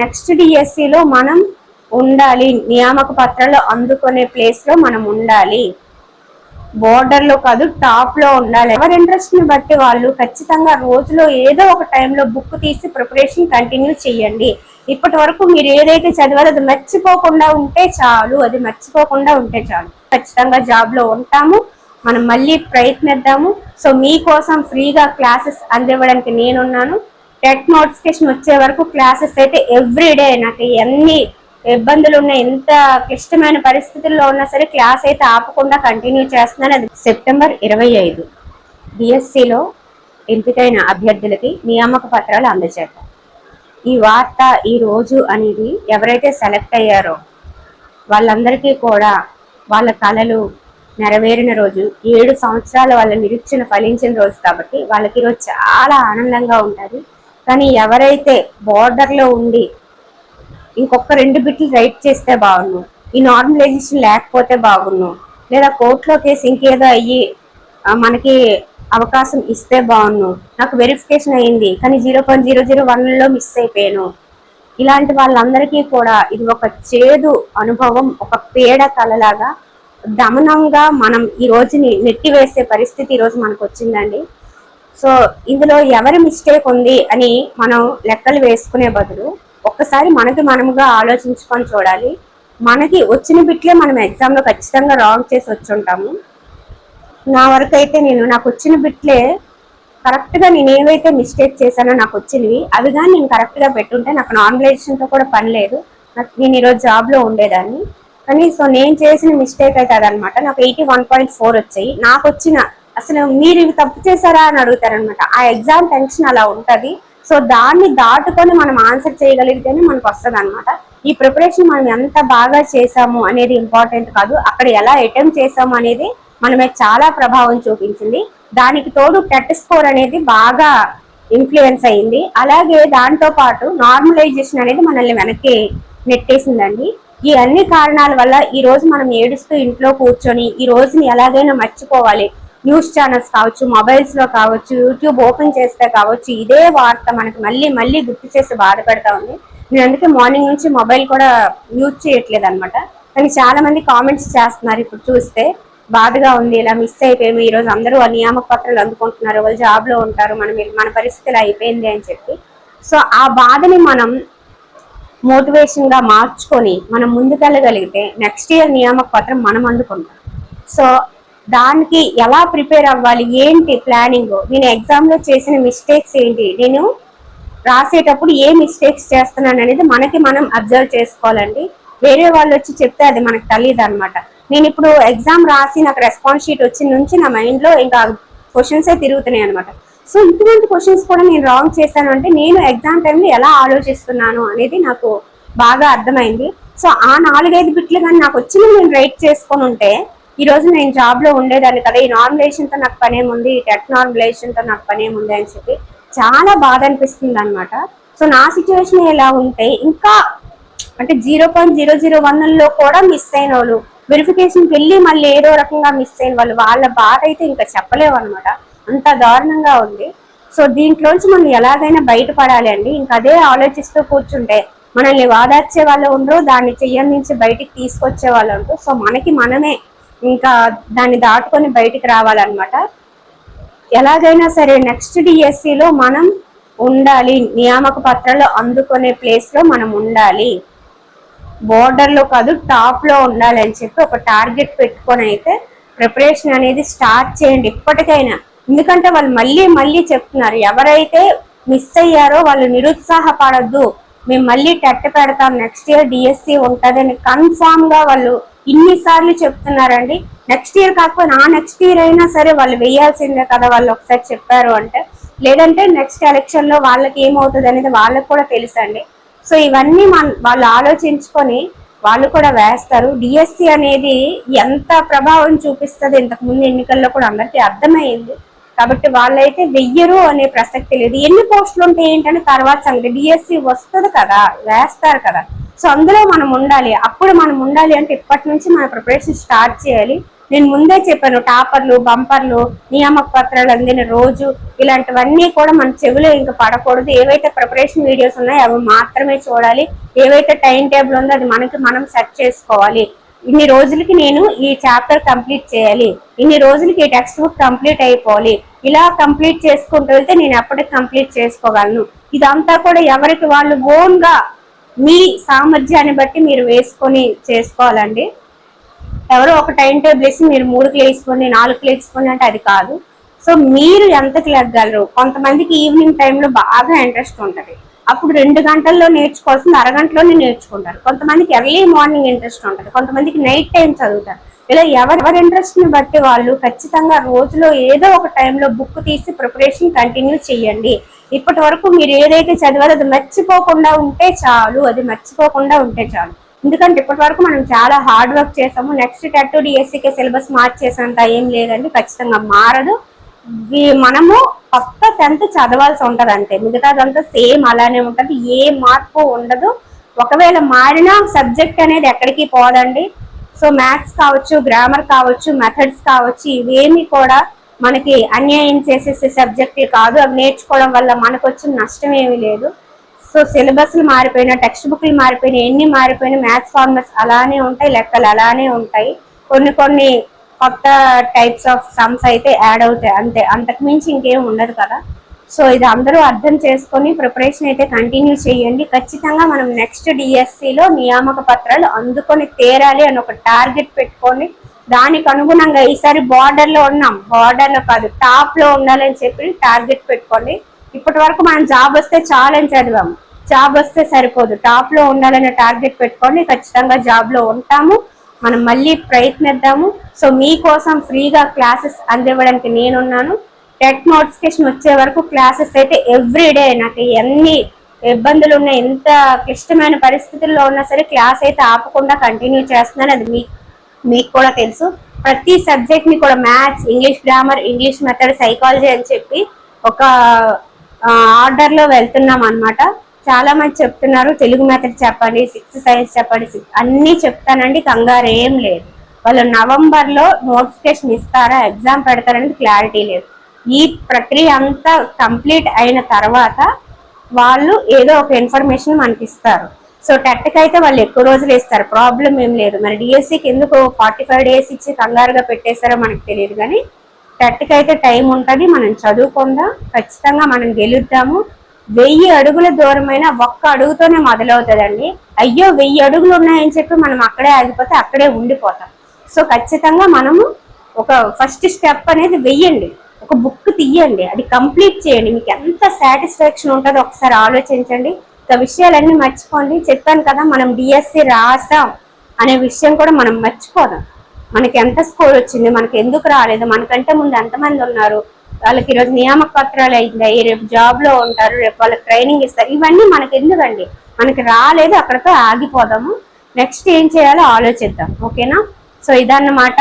Next డిఎస్సిలో మనం ఉండాలి. నియామక పత్రాలు అందుకునే ప్లేస్లో మనం ఉండాలి. బోర్డర్లో కాదు టాప్లో ఉండాలి. ఎవరి ఇంట్రెస్ట్ని బట్టి వాళ్ళు ఖచ్చితంగా రోజులో ఏదో ఒక టైంలో బుక్ తీసి ప్రిపరేషన్ కంటిన్యూ చేయండి. ఇప్పటి వరకు మీరు ఏదైతే చదివారో అది మర్చిపోకుండా ఉంటే చాలు. అది మర్చిపోకుండా ఉంటే చాలు. ఖచ్చితంగా జాబ్లో ఉంటాము. మనం మళ్ళీ ప్రయత్నిద్దాము. సో మీకోసం ఫ్రీగా క్లాసెస్ అందివ్వడానికి నేనున్నాను. టెట్ నోటిఫికేషన్ వచ్చే వరకు క్లాసెస్ అయితే ఎవ్రీడే నాకు ఎన్ని ఇబ్బందులు ఉన్న ఎంత క్లిష్టమైన పరిస్థితుల్లో ఉన్నా సరే క్లాస్ అయితే ఆపకుండా కంటిన్యూ చేస్తున్నాను. అది సెప్టెంబర్ ఇరవై ఐదు. బిఎస్సిలో ఎంపికైన అభ్యర్థులకి నియామక పత్రాలు అందజేద్దాం. ఈ వార్త ఈ రోజు అనేది ఎవరైతే సెలెక్ట్ అయ్యారో వాళ్ళందరికీ కూడా వాళ్ళ కళలు నెరవేరిన రోజు ఏడు సంవత్సరాల వాళ్ళ నిరీక్షణ ఫలించిన రోజు కాబట్టి వాళ్ళకి ఈరోజు చాలా ఆనందంగా ఉంటుంది. కానీ ఎవరైతే బోర్డర్లో ఉండి ఇంకొక రెండు బిట్లు రైట్ చేస్తే బాగున్ను. ఈ నార్మలైజేషన్ లేకపోతే బాగున్ను. లేదా కోర్టులో కేసు ఇంకేదో అయ్యి మనకి అవకాశం ఇస్తే బాగున్ను. నాకు వెరిఫికేషన్ అయింది కానీ జీరో పాయింట్ జీరో జీరో వన్లో మిస్ అయిపోయాను. ఇలాంటి వాళ్ళందరికీ కూడా ఇది ఒక చేదు అనుభవం ఒక పేడ కలలాగా దమనంగా మనం ఈ రోజుని నెట్టివేసే పరిస్థితి ఈరోజు మనకు వచ్చిందండి. సో ఇందులో ఎవరి మిస్టేక్ ఉంది అని మనం లెక్కలు వేసుకునే బదులు ఒక్కసారి మనకి మనముగా ఆలోచించుకొని చూడాలి. మనకి వచ్చిన బిట్లే మనం ఎగ్జామ్లో ఖచ్చితంగా రాంగ్ చేసి వచ్చి ఉంటాము నా వరకు అయితే నేను నాకు వచ్చిన బిట్లే కరెక్ట్గా నేను ఏవైతే మిస్టేక్ చేశానో నాకు వచ్చినవి అవి కానీ నేను కరెక్ట్గా పెట్టుంటే నాకు నార్మలైజేషన్తో కూడా పని లేదు. నాకు నేను ఈరోజు జాబ్లో ఉండేదాన్ని. కానీ సో నేను చేసిన మిస్టేక్ అయితే అదనమాట. నాకు ఎయిటీ వన్ పాయింట్ ఫోర్ వచ్చాయి. నాకు వచ్చిన అసలు మీరు ఇవి తప్పు చేశారా అని అడుగుతారనమాట ఆ ఎగ్జామ్ టెన్షన్ అలా ఉంటుంది. సో దాన్ని దాటుకొని మనం ఆన్సర్ చేయగలిగితేనే మనకు వస్తుంది అనమాట ఈ ప్రిపరేషన్ మనం ఎంత బాగా చేసాము అనేది ఇంపార్టెంట్ కాదు. అక్కడ ఎలా అటెంప్ట్ చేసాము అనేది మనమే చాలా ప్రభావం చూపించింది. దానికి తోడు టెట్ స్కోర్ అనేది బాగా ఇన్ఫ్లుయెన్స్ అయింది. అలాగే దాంతో పాటు నార్మలైజేషన్ అనేది మనల్ని వెనక్కి నెట్టేసిందండి. ఈ అన్ని కారణాల వల్ల ఈ రోజు మనం ఏడుస్తూ ఇంట్లో కూర్చొని ఈ రోజుని ఎలాగైనా మర్చిపోవాలి. న్యూస్ ఛానల్స్ కావచ్చు మొబైల్స్లో కావచ్చు యూట్యూబ్ ఓపెన్ చేస్తే కావచ్చు ఇదే వార్త మనకి మళ్ళీ మళ్ళీ గుర్తు చేసి బాధపడతా ఉంది. నేను అందుకే మార్నింగ్ నుంచి మొబైల్ కూడా యూజ్ చేయట్లేదు అనమాట కానీ చాలా మంది కామెంట్స్ చేస్తున్నారు ఇప్పుడు చూస్తే. బాధగా ఉంది ఇలా మిస్ అయిపోయాము ఈ రోజు అందరూ ఆ నియామక పత్రాలు అందుకుంటున్నారు వాళ్ళు జాబ్లో ఉంటారు మనం మన పరిస్థితులు అయిపోయింది అని చెప్పి. సో ఆ బాధని మనం మోటివేషన్గా మార్చుకొని మనం ముందుకెళ్ళగలిగితే నెక్స్ట్ ఇయర్ నియామక పత్రం మనం అందుకుంటాం. సో దానికి ఎలా ప్రిపేర్ అవ్వాలి? ఏంటి ప్లానింగ్? నేను ఎగ్జామ్లో చేసిన మిస్టేక్స్ ఏంటి? నేను రాసేటప్పుడు ఏ మిస్టేక్స్ చేస్తున్నాను అనేది మనకి మనం అబ్జర్వ్ చేసుకోవాలండి. వేరే వాళ్ళు వచ్చి చెప్తే అది మనకు తెలియదు అనమాట నేను ఇప్పుడు ఎగ్జామ్ రాసి నాకు రెస్పాన్స్ షీట్ వచ్చిన నుంచి నా మైండ్లో ఇంకా క్వశ్చన్సే తిరుగుతున్నాయి అనమాట సో ఇటువంటి క్వశ్చన్స్ కూడా నేను రాంగ్ చేశాను అంటే నేను ఎగ్జామ్ టైంలో ఎలా ఆలోచిస్తున్నాను అనేది నాకు బాగా అర్థమైంది. సో ఆ నాలుగైదు బిట్లు కానీ నాకు వచ్చిన నేను రైట్ చేసుకొని ఉంటే ఈ రోజు నేను జాబ్లో ఉండేదాన్ని కదా ఈ నార్మలైజేషన్తో నాకు పనేముంది ఈ టెట్ నార్మలైజేషన్తో నాకు పనేముంది అని చెప్పి చాలా బాధ అనిపిస్తుంది అనమాట సో నా సిచ్యువేషన్ ఎలా ఉంటే ఇంకా అంటే జీరో పాయింట్ జీరో జీరో లో కూడా మిస్ అయిన వాళ్ళు వెరిఫికేషన్కి వెళ్ళి మళ్ళీ ఏదో రకంగా మిస్ అయిన వాళ్ళు వాళ్ళ బాధ అయితే ఇంకా చెప్పలేవు అనమాట అంత దారుణంగా ఉంది. సో దీంట్లోంచి మనం ఎలాగైనా బయటపడాలి అండి. ఇంకా అదే ఆలోచిస్తూ కూర్చుంటే మనల్ని వాదార్చే వాళ్ళు ఉండరు దాన్ని చెయ్యం నుంచి బయటికి తీసుకొచ్చే వాళ్ళు ఉండరు. సో మనకి మనమే ఇంకా దాన్ని దాటుకొని బయటికి రావాలన్నమాట. ఎలాగైనా సరే నెక్స్ట్ డిఎస్సిలో మనం ఉండాలి. నియామక పత్రాలు అందుకునే ప్లేస్లో మనం ఉండాలి. బోర్డర్లో కాదు టాప్లో ఉండాలి అని చెప్పి ఒక టార్గెట్ పెట్టుకొని అయితే ప్రిపరేషన్ అనేది స్టార్ట్ చేయండి ఇప్పటికైనా ఎందుకంటే వాళ్ళు మళ్ళీ మళ్ళీ చెప్తున్నారు ఎవరైతే మిస్ అయ్యారో వాళ్ళు నిరుత్సాహపడద్దు. మేము మళ్ళీ టెట్ పెడతాం నెక్స్ట్ ఇయర్ డిఎస్సి ఉంటుందని కన్ఫామ్గా వాళ్ళు ఇన్నిసార్లు చెప్తున్నారండి. నెక్స్ట్ ఇయర్ కాకపోయినా ఆ నెక్స్ట్ ఇయర్ అయినా సరే వాళ్ళు వేయాల్సిందే కదా వాళ్ళు ఒకసారి చెప్పారు అంటే. లేదంటే నెక్స్ట్ ఎలక్షన్లో వాళ్ళకి ఏమవుతుంది అనేది వాళ్ళకి కూడా తెలుసండి. సో ఇవన్నీ మన వాళ్ళు ఆలోచించుకొని వాళ్ళు కూడా వేస్తారు. డిఎస్సి అనేది ఎంత ప్రభావం చూపిస్తుంది ఇంతకు ముందు ఎన్నికల్లో కూడా అందరికీ అర్థమైంది. కాబట్టి వాళ్ళైతే వెయ్యరు అనే ప్రసక్తి లేదు. ఎన్ని పోస్టులు ఉంటాయి ఏంటంటే తర్వాత సంగతి. డిఎస్సి వస్తుంది కదా వేస్తారు కదా. సో అందులో మనం ఉండాలి. అప్పుడు మనం ఉండాలి అంటే ఇప్పటి నుంచి మన ప్రిపరేషన్ స్టార్ట్ చేయాలి. నేను ముందే చెప్పాను టాపర్లు బంపర్లు నియామక పత్రాలు అందిన రోజు ఇలాంటివన్నీ కూడా మన చెవిలో ఇంకా పడకూడదు. ఏవైతే ప్రిపరేషన్ వీడియోస్ ఉన్నాయో అవి మాత్రమే చూడాలి. ఏవైతే టైం టేబుల్ ఉందో అది మనకి మనం సెట్ చేసుకోవాలి. ఇన్ని రోజులకి నేను ఈ చాప్టర్ కంప్లీట్ చేయాలి. ఇన్ని రోజులకి ఈ టెక్స్ట్ బుక్ కంప్లీట్ అయిపోవాలి. ఇలా కంప్లీట్ చేసుకుంటూ వెళ్తే నేను ఎప్పటికి కంప్లీట్ చేసుకోగలను. ఇదంతా కూడా ఎవరికి వాళ్ళు ఓన్గా మీ సామర్థ్యాన్ని బట్టి మీరు వేసుకొని చేసుకోవాలండి. ఎవరో ఒక టైం టేబుల్ వేసి మీరు మూడు లేచుకోండి నాలుగు లేచుకోండి అంటే అది కాదు. సో మీరు ఎంత లెగ్గలరు కొంతమందికి ఈవినింగ్ టైంలో బాగా ఇంట్రెస్ట్ ఉంటుంది. అప్పుడు రెండు గంటల్లో నేర్చుకోవాల్సింది అరగంటలోనే నేర్చుకుంటారు. కొంతమందికి ఎర్లీ మార్నింగ్ ఇంట్రెస్ట్ ఉంటుంది. కొంతమందికి నైట్ టైం చదువుతారు. ఇలా ఎవరి ఎవరి ఇంట్రెస్ట్ని బట్టి వాళ్ళు ఖచ్చితంగా రోజులో ఏదో ఒక టైంలో బుక్ తీసి ప్రిపరేషన్ కంటిన్యూ చేయండి. ఇప్పటి వరకు మీరు ఏదైతే చదివారో అది మర్చిపోకుండా ఉంటే చాలు. అది మర్చిపోకుండా ఉంటే చాలు. ఎందుకంటే ఇప్పటి వరకు మనం చాలా హార్డ్ వర్క్ చేసాము. నెక్స్ట్ టెట్ డిఎస్సికే సిలబస్ మార్చేసినంత ఏం లేదండి. ఖచ్చితంగా మారదు. మనము కొత్త టెన్త్ చదవాల్సి ఉంటది అంతే. మిగతాదంతా సేమ్ అలానే ఉంటది. ఏ మార్పు ఉండదు. ఒకవేళ మారినా సబ్జెక్ట్ అనేది ఎక్కడికి పోదండి. సో మ్యాథ్స్ కావచ్చు గ్రామర్ కావచ్చు మెథడ్స్ కావచ్చు ఇవేమి కూడా మనకి అన్యాయం చేసేసే సబ్జెక్టులు కాదు. అవి నేర్చుకోవడం వల్ల మనకు వచ్చిన నష్టం ఏమీ లేదు. సో సిలబస్లు మారిపోయినా టెక్స్ట్ బుక్లు మారిపోయినా ఎన్ని మారిపోయినా మ్యాథ్స్ ఫార్మర్స్ అలానే ఉంటాయి లెక్కలు అలానే ఉంటాయి. కొన్ని కొన్ని కొత్త టైప్స్ ఆఫ్ సమ్స్ అయితే యాడ్ అవుతాయి. అంతే అంతకుమించి ఇంకేం ఉండదు కదా. సో ఇది అందరూ అర్థం చేసుకొని ప్రిపరేషన్ అయితే కంటిన్యూ చేయండి. ఖచ్చితంగా మనం నెక్స్ట్ డిఎస్సిలో నియామక పత్రాలు అందుకొని తేరాలి అని ఒక టార్గెట్ పెట్టుకొని దానికి అనుగుణంగా ఈసారి బార్డర్లో ఉన్నాం. బార్డర్లో కాదు టాప్లో ఉండాలని చెప్పి టార్గెట్ పెట్టుకోండి. ఇప్పటి వరకు మనం జాబ్ వస్తే ఛాలెంజ్ చదివాము జాబ్ వస్తే సరిపోదు. టాప్లో ఉండాలనే టార్గెట్ పెట్టుకోండి. ఖచ్చితంగా జాబ్లో ఉంటాము. మనం మళ్ళీ ప్రయత్నిద్దాము. సో మీకోసం ఫ్రీగా క్లాసెస్ అందివ్వడానికి నేనున్నాను. టెట్ నోటిఫికేషన్ వచ్చే వరకు క్లాసెస్ అయితే ఎవ్రీడే నాకు ఎన్ని ఇబ్బందులు ఉన్న ఎంత క్లిష్టమైన పరిస్థితుల్లో ఉన్నా సరే క్లాస్ అయితే ఆపకుండా కంటిన్యూ చేస్తున్నాను. అది మీ మీకు కూడా తెలుసు. ప్రతి సబ్జెక్ట్ని కూడా maths English grammar English method psychology అని చెప్పి ఒక ఆర్డర్లో వెళ్తున్నాం అనమాట చాలా మంది చెప్తున్నారు తెలుగు మెథడ్ చెప్పండి సిక్స్త్ సైన్స్ చెప్పండి అన్నీ చెప్తానండి కంగారు ఏం లేదు. వాళ్ళు నవంబర్లో నోటిఫికేషన్ ఇస్తారా ఎగ్జామ్ పెడతారని క్లారిటీ లేదు. ఈ ప్రక్రియ అంతా కంప్లీట్ అయిన తర్వాత వాళ్ళు ఏదో ఒక ఇన్ఫర్మేషన్ మనకి ఇస్తారు సో టెట్కి అయితే వాళ్ళు ఎక్కువ రోజులు ఇస్తారు ప్రాబ్లం ఏం లేదు. మరి డిఎస్సికి ఎందుకు ఫార్టీ ఫైవ్ డేస్ ఇచ్చి కంగారుగా పెట్టేస్తారో మనకు తెలియదు కానీ టెట్కి అయితే టైం ఉంటుంది. మనం చదువుకుందాం. ఖచ్చితంగా మనం గెలుద్దాము. వెయ్యి అడుగుల దూరమైన ఒక్క అడుగుతోనే మొదలవుతుందండి. అయ్యో వెయ్యి అడుగులు ఉన్నాయని చెప్పి మనం అక్కడే ఆగిపోతే అక్కడే ఉండిపోతాం. సో ఖచ్చితంగా మనము ఒక ఫస్ట్ స్టెప్ అనేది వెయ్యండి. ఒక బుక్ తీయండి అది కంప్లీట్ చేయండి. మీకు ఎంత సాటిస్ఫాక్షన్ ఉంటుందో ఒకసారి ఆలోచించండి. ఇక విషయాలన్నీ మర్చిపోండి. చెప్పాను కదా మనం డిఎస్సి రాసాం అనే విషయం కూడా మనం మర్చిపోదాం. మనకి ఎంత స్కోర్ వచ్చింది మనకి ఎందుకు రాలేదు మనకంటే ముందు ఎంతమంది ఉన్నారు వాళ్ళకి ఈరోజు నియామక పత్రాలు అయిందాయి రేపు జాబ్లో ఉంటారు రేపు వాళ్ళకి ట్రైనింగ్ ఇస్తారు ఇవన్నీ మనకి ఎందుకండి? మనకి రాలేదు అక్కడితో ఆగిపోదాము. నెక్స్ట్ ఏం చేయాలో ఆలోచిద్దాం. ఓకేనా? సో ఇదన్నమాట.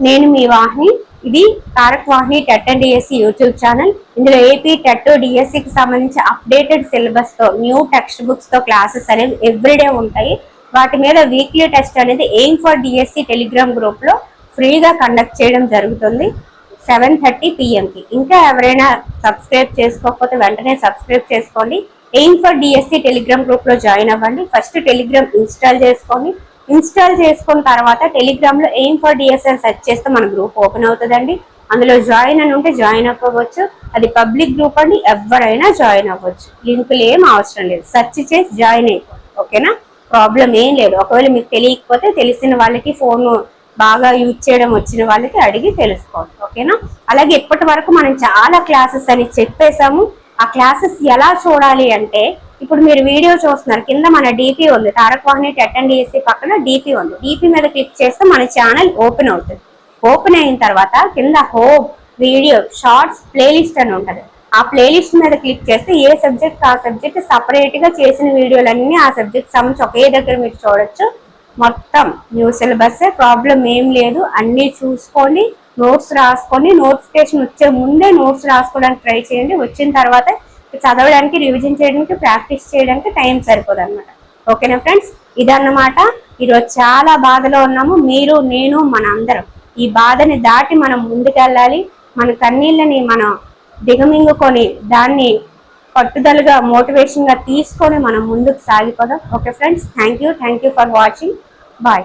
నేను మీ వాహిని. ఇది Tarak Vahini TET and DSC YouTube channel. ఇందులో ఏపీ టెట్ డిఎస్సికి సంబంధించి అప్డేటెడ్ సిలబస్తో న్యూ టెక్స్ట్ బుక్స్తో క్లాసెస్ అనేవి ఎవ్రీడే ఉంటాయి. వాటి మీద వీక్లీ టెస్ట్ అనేది ఎయిమ్ ఫర్ డిఎస్సి టెలిగ్రామ్ గ్రూప్లో ఫ్రీగా కండక్ట్ చేయడం జరుగుతుంది. సెవెన్ థర్టీ పిఎంకి ఇంకా ఎవరైనా సబ్స్క్రైబ్ చేసుకోకపోతే వెంటనే సబ్స్క్రైబ్ చేసుకోండి. ఎయిమ్ ఫర్ డిఎస్సి టెలిగ్రామ్ గ్రూప్లో జాయిన్ అవ్వండి. ఫస్ట్ టెలిగ్రామ్ ఇన్స్టాల్ చేసుకోండి ఇన్స్టాల్ చేసుకున్న తర్వాత టెలిగ్రామ్లో ఎయిమ్ ఫర్ డిఎస్ఎల్ సెర్చ్ చేస్తే మన గ్రూప్ ఓపెన్ అవుతుందండి. అందులో జాయిన్ అని ఉంటే జాయిన్ అవ్వచ్చు అది పబ్లిక్ గ్రూప్ అండి ఎవరైనా జాయిన్ అవ్వచ్చు. లింకులు ఏం అవసరం లేదు. సెర్చ్ చేసి జాయిన్ అయిపోండి ఓకేనా ప్రాబ్లం ఏం లేదు. ఒకవేళ మీకు తెలియకపోతే తెలిసిన వాళ్ళకి ఫోన్ బాగా యూజ్ చేయడం వచ్చిన వాళ్ళకి అడిగి తెలుసుకోండి ఓకేనా అలాగే ఇప్పటి వరకు మనం చాలా క్లాసెస్ అని చెప్పేశాము. ఆ క్లాసెస్ ఎలా చూడాలి అంటే ఇప్పుడు మీరు వీడియో చూస్తున్నారు. కింద మన డిపి ఉంది. Tarak Vahini TET and DSC పక్కన డిపి ఉంది డిపి మీద క్లిక్ చేస్తే మన ఛానల్ ఓపెన్ అవుతుంది. ఓపెన్ అయిన తర్వాత కింద హోమ్ వీడియో షార్ట్స్ ప్లేలిస్ట్ అని ఉంటుంది. ఆ ప్లేలిస్ట్ మీద క్లిక్ చేస్తే ఏ సబ్జెక్ట్ ఆ సబ్జెక్ట్ సపరేట్గా చేసిన వీడియోలన్నీ ఆ సబ్జెక్ట్ సంబంధించి ఒకే దగ్గర మీరు చూడొచ్చు. మొత్తం న్యూ సిలబస్ ప్రాబ్లం ఏం లేదు. అన్నీ చూసుకొని నోట్స్ రాసుకొని నోటిఫికేషన్ వచ్చే ముందే నోట్స్ రాసుకోవడానికి ట్రై చేయండి. వచ్చిన తర్వాత చదవడానికి రివిజన్ చేయడానికి ప్రాక్టీస్ చేయడానికి టైం సరిపోదు అనమాట ఓకేనా ఫ్రెండ్స్ ఇదన్నమాట. ఈరోజు చాలా బాధలో ఉన్నాము. మీరు నేను మన అందరం ఈ బాధని దాటి మనం ముందుకెళ్ళాలి. మన కన్నీళ్ళని మనం దిగమింగుకొని దాన్ని పట్టుదలగా మోటివేషన్గా తీసుకొని మనం ముందుకు సాగిపోదాం. Okay friends thank you thank you for watching bye